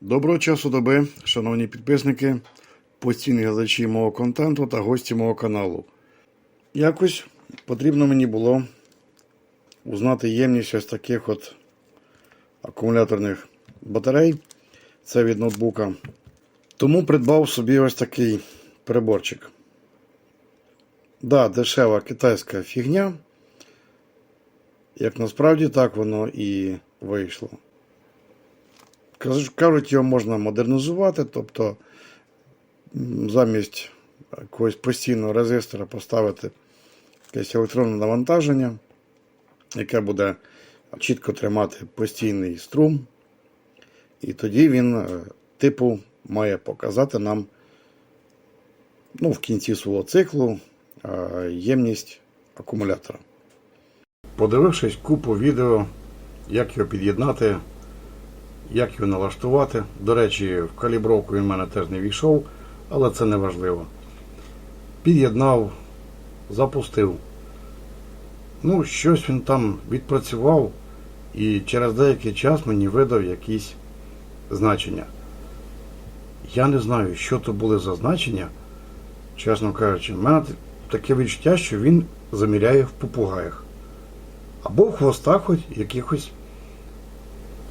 Доброго часу доби, шановні підписники, постійні глядачі мого контенту та гості мого каналу. Якось потрібно мені було узнати ємність ось таких от акумуляторних батарей. Це від ноутбука. Тому придбав собі ось такий приборчик. Да, дешева китайська фігня. Як насправді так воно і вийшло. Кажуть, його можна модернізувати, тобто замість якогось постійного резистора поставити якесь електронне навантаження, яке буде чітко тримати постійний струм. І тоді він, е, типу, має показати нам ну, в кінці свого циклу е, ємність акумулятора. Подивившись купу відео, як його під'єднати як його налаштувати. До речі, в калібровку він в мене теж не війшов, але це не важливо. Під'єднав, запустив. Ну, щось він там відпрацював і через деякий час мені видав якісь значення. Я не знаю, що то були за значення, чесно кажучи, в мене таке відчуття, що він заміряє в попугаях. Або в хвостах хоч якихось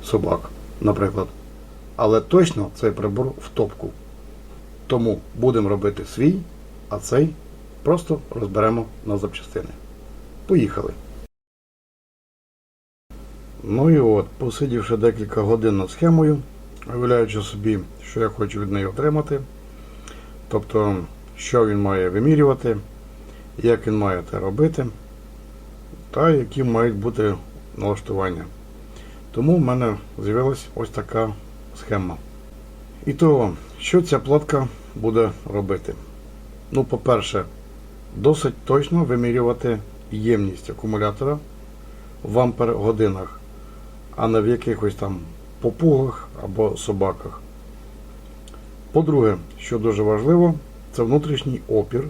собак наприклад. Але точно цей прибор в топку. Тому будемо робити свій, а цей просто розберемо на запчастини. Поїхали. Ну і от, посидівши декілька годин над схемою, уявляючи собі, що я хочу від неї отримати. Тобто, що він має вимірювати, як він має це робити, та які мають бути налаштування. Тому в мене з'явилася ось така схема. І того, що ця платка буде робити? Ну, по-перше, досить точно вимірювати ємність акумулятора в ампер годинах, а не в якихось там попугах або собаках. По-друге, що дуже важливо, це внутрішній опір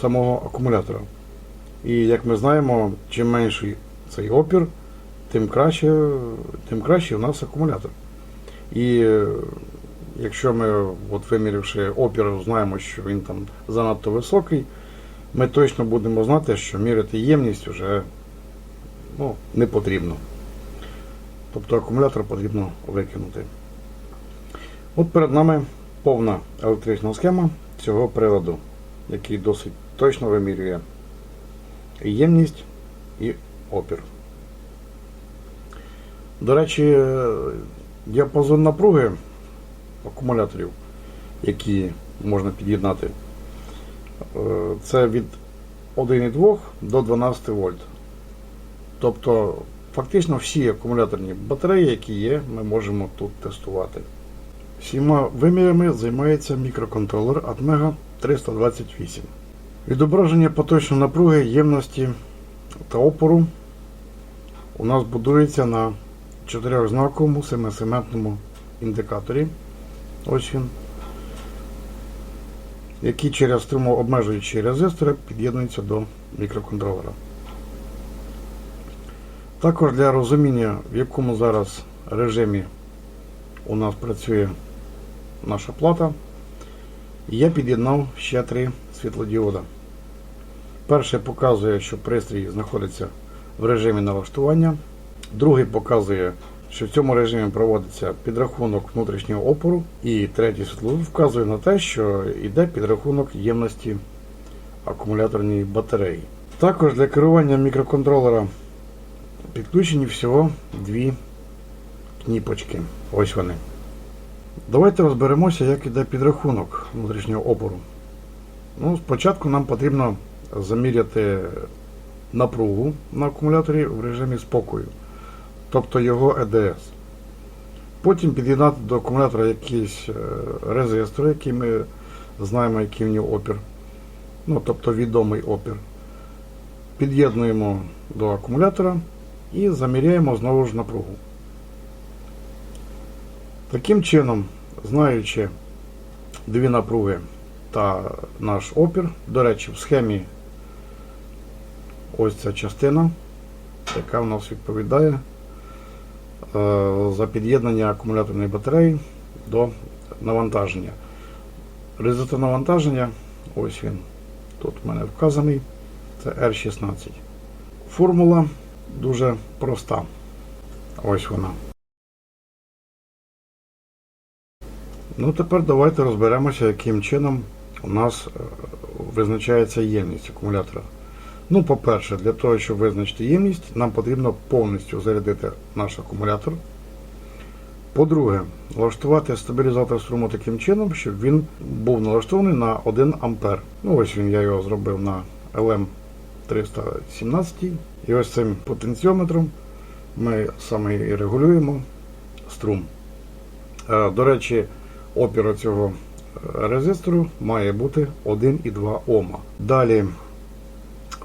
самого акумулятора. І як ми знаємо, чим менший цей опір, тим краще, тим краще у нас акумулятор. І е, якщо ми, от вимірявши опір, знаємо, що він там занадто високий, ми точно будемо знати, що міряти ємність вже ну, не потрібно. Тобто акумулятор потрібно викинути. От перед нами повна електрична схема цього приладу, який досить точно вимірює ємність і опір. До речі, е, діапазон напруги акумуляторів, які можна під'єднати, е, це від 1,2 до 12 вольт. Тобто, фактично всі акумуляторні батареї, які є, ми можемо тут тестувати. Всіма вимірами займається мікроконтролер Atmega 328. Відображення поточної напруги, ємності та опору у нас будується на чотирьохзнаковому семисементному індикаторі. Ось він, який через струмообмежуючі резистори під'єднується до мікроконтролера. Також для розуміння, в якому зараз режимі у нас працює наша плата, я під'єднав ще три світлодіода. Перший показує, що пристрій знаходиться в режимі налаштування. Другий показує, що в цьому режимі проводиться підрахунок внутрішнього опору. І третій світловий вказує на те, що йде підрахунок ємності акумуляторної батареї. Також для керування мікроконтролера підключені всього дві кніпочки. Ось вони. Давайте розберемося, як іде підрахунок внутрішнього опору. Ну, Спочатку нам потрібно заміряти напругу на акумуляторі в режимі спокою тобто його ЕДС. Потім під'єднати до акумулятора якісь е, резистори, які ми знаємо, який в нього опір. Ну, тобто відомий опір. Під'єднуємо до акумулятора і заміряємо знову ж напругу. Таким чином, знаючи дві напруги та наш опір, до речі, в схемі ось ця частина, яка в нас відповідає за під'єднання акумуляторної батареї до навантаження. Резистор навантаження, ось він тут в мене вказаний, це R16. Формула дуже проста. Ось вона. Ну, тепер давайте розберемося, яким чином у нас е, визначається ємність акумулятора. Ну, по-перше, для того, щоб визначити ємність, нам потрібно повністю зарядити наш акумулятор. По-друге, налаштувати стабілізатор струму таким чином, щоб він був налаштований на 1 А. Ну, ось він, я його зробив на LM317. І ось цим потенціометром ми саме і регулюємо струм. Е, До речі, опір цього резистору має бути 1,2 Ома. Далі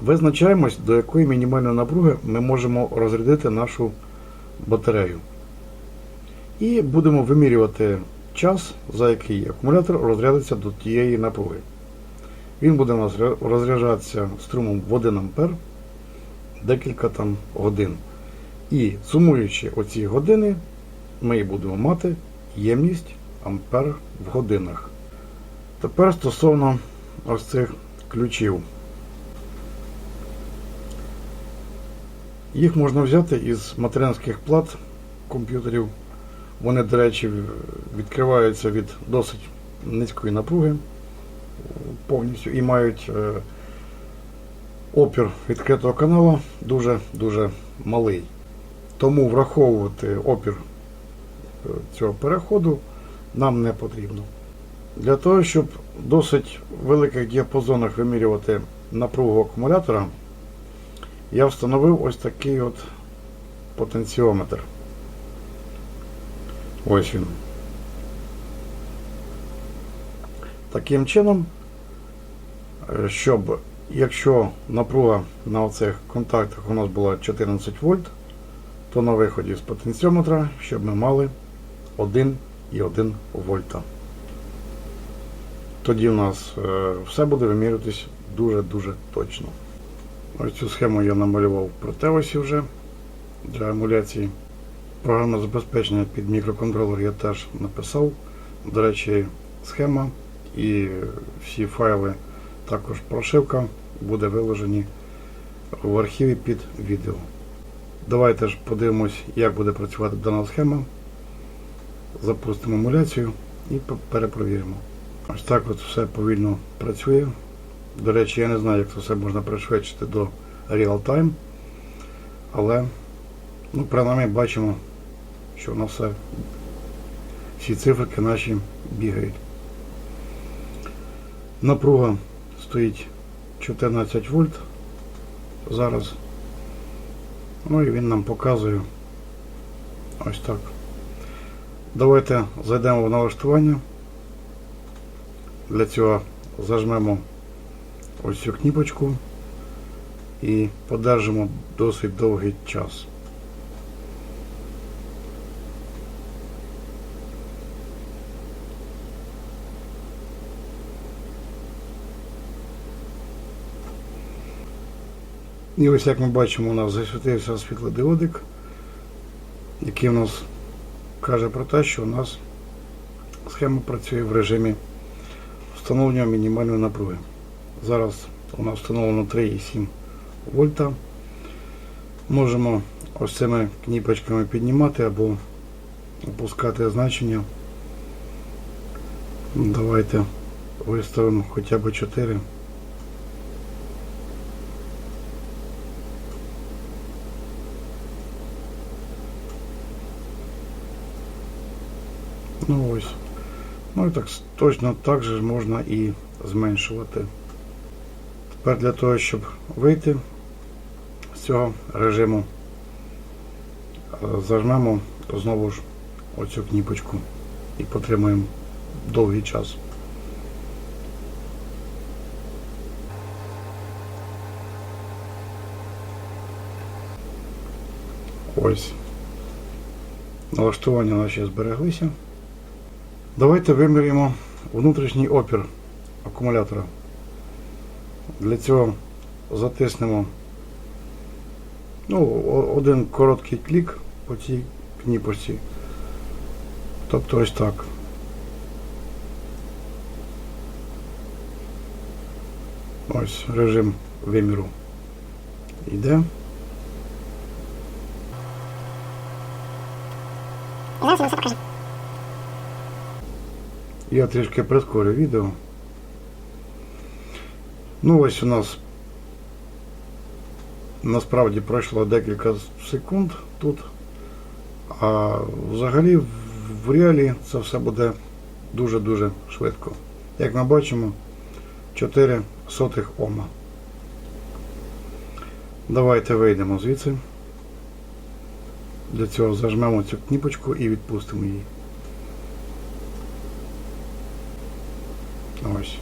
визначаємось, до якої мінімальної напруги ми можемо розрядити нашу батарею. І будемо вимірювати час, за який акумулятор розрядиться до тієї напруги. Він буде у нас розряджатися струмом в 1 А декілька там годин. І сумуючи оці години, ми будемо мати ємність ампер в годинах. Тепер стосовно ось цих ключів. Їх можна взяти із материнських плат комп'ютерів. Вони, до речі, відкриваються від досить низької напруги повністю і мають е, опір відкритого каналу дуже-дуже малий. Тому враховувати опір е, цього переходу нам не потрібно. Для того, щоб в досить великих діапазонах вимірювати напругу акумулятора, я встановив ось такий от потенціометр. Ось він. Таким чином, е, щоб якщо напруга на оцих контактах у нас була 14 вольт, то на виході з потенціометра, щоб ми мали 1,1 вольта. Тоді в нас е, все буде вимірюватись дуже-дуже точно. Ось цю схему я намалював в протеосі вже для емуляції. Програмне забезпечення під мікроконтролер я теж написав. До речі, схема і всі файли, також прошивка буде виложені в архіві під відео. Давайте ж подивимось, як буде працювати дана схема. Запустимо емуляцію і перепровіримо. Ось так от все повільно працює. До речі, я не знаю, як це все можна пришвидшити до time. Але, ну, принаймні бачимо, що нас все, всі циферки наші бігають. Напруга стоїть 14 вольт зараз. Ну і він нам показує ось так. Давайте зайдемо в налаштування. Для цього зажмемо ось цю кніпочку і подержимо досить довгий час. І ось як ми бачимо, у нас засвітився світлодіодик, який у нас каже про те, що у нас схема працює в режимі встановлення мінімальної напруги. Зараз у нас встановлено 3,7 вольта. Можемо ось цими кніпочками піднімати або опускати значення. Давайте виставимо хоча б 4. Ну ось. Ну і так точно так же можна і зменшувати. Тепер для того, щоб вийти з цього режиму, е, зажмемо знову ж оцю кніпочку і потримаємо довгий час. Ось. Налаштування наші збереглися. Давайте виміряємо внутрішній опір акумулятора. Для цього затиснемо ну, один короткий клік по цій кніпості. Тобто ось так. Ось режим виміру йде. Я трішки прискорю відео. Ну ось у нас насправді пройшло декілька секунд тут. А взагалі в- реалі це все буде дуже-дуже швидко. Як ми бачимо, 4 сотих Ома. Давайте вийдемо звідси. Для цього зажмемо цю кніпочку і відпустимо її. Ось.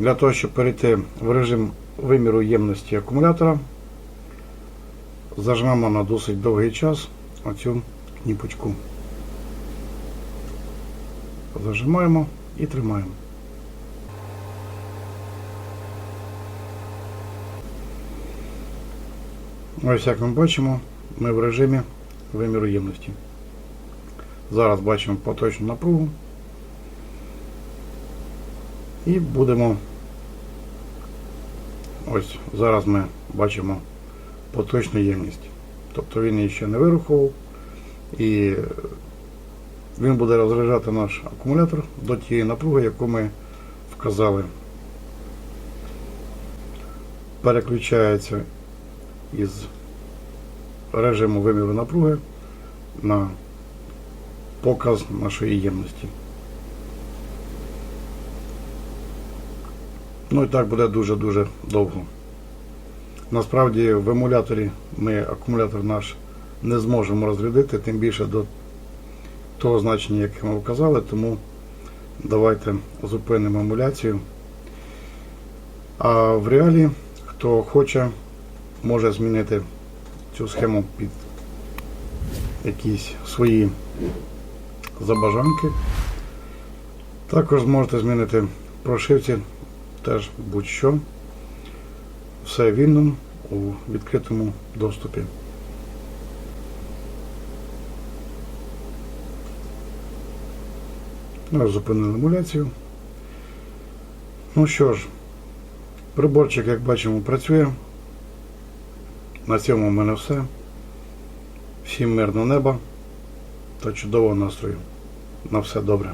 Для того, щоб перейти в режим виміру ємності акумулятора, зажмемо на досить довгий час оцю кніпочку. Зажимаємо і тримаємо. Ось як ми бачимо, ми в режимі виміру ємності. Зараз бачимо поточну напругу. І будемо. Ось зараз ми бачимо поточну ємність. Тобто він її ще не вирахував. І він буде розряджати наш акумулятор до тієї напруги, яку ми вказали. Переключається із режиму виміру напруги на показ нашої ємності. Ну і так буде дуже-дуже довго. Насправді в емуляторі ми акумулятор наш не зможемо розрядити, тим більше до того значення, яке ми вказали, тому давайте зупинимо емуляцію. А в реалі, хто хоче, може змінити цю схему під якісь свої забажанки. Також зможете змінити прошивці теж будь-що. Все вільно у відкритому доступі. Ну, зупинили емуляцію. Ну що ж, приборчик, як бачимо, працює. На цьому в мене все. Всім мирного неба та чудового настрою. На все добре.